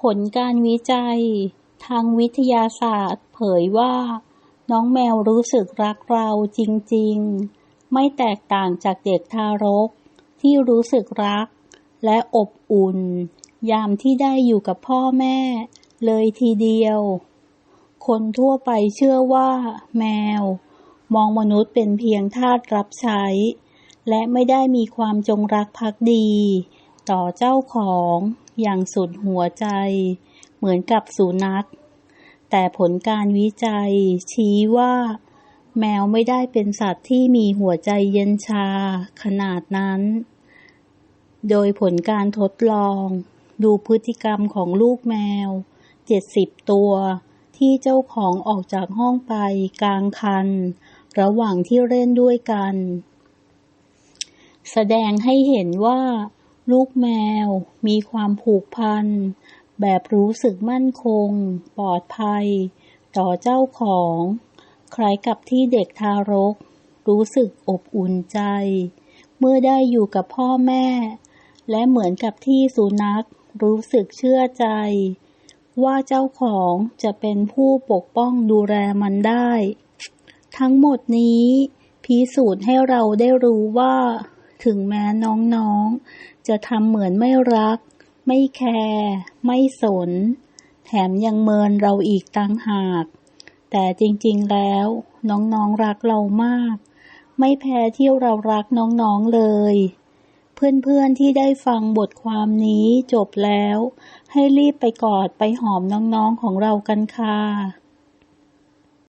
ผลการวิจัย ทางวิทยาศาสตร์ เผยว่า น้องแมวรู้สึกรักเราจริง ๆ ไม่แตกต่างจากเด็กทารก ที่รู้สึกรัก และอบอุ่น ยามที่ได้อยู่กับพ่อแม่ เลยทีเดียว คนทั่วไปเชื่อว่า แมว มองมนุษย์เป็นเพียงทาสรับใช้ และไม่ได้มีความจงรักภักดี ต่อเจ้าของอย่างสุดหัวใจ เหมือนกับสุนัข แต่ผลการวิจัยชี้ว่า แมวไม่ได้เป็นสัตว์ที่มีหัวใจเย็นชาขนาดนั้น โดยผลการทดลอง ดูพฤติกรรมของลูกแมว 70 ตัว ที่เจ้าของออกจากห้องไปกลางคัน ระหว่างที่เล่นด้วยกัน แสดงให้เห็นว่า ลูกแมว มีความผูกพัน แบบรู้สึกมั่นคง ปลอดภัย ต่อเจ้าของ คล้ายกับที่เด็กทารก รู้สึกอบอุ่นใจ เมื่อได้อยู่กับพ่อแม่ และเหมือนกับที่สุนัข รู้สึกเชื่อใจ ว่าเจ้าของจะเป็นผู้ปกป้องดูแลมันได้ ทั้งหมดนี้ พิสูจน์ให้เราได้รู้ว่า ถึงแม้น้องๆ จะทำเหมือนไม่รัก ไม่แคร์ไม่สน แถมยังเมินเราอีกต่างหาก แต่จริงๆแล้วน้องๆรักเรามาก ไม่แพ้ที่เรารักน้องๆเลย เพื่อนๆที่ได้ฟังบทความนี้จบแล้ว ให้รีบไปกอดไปหอมน้องๆของเรากันค่ะ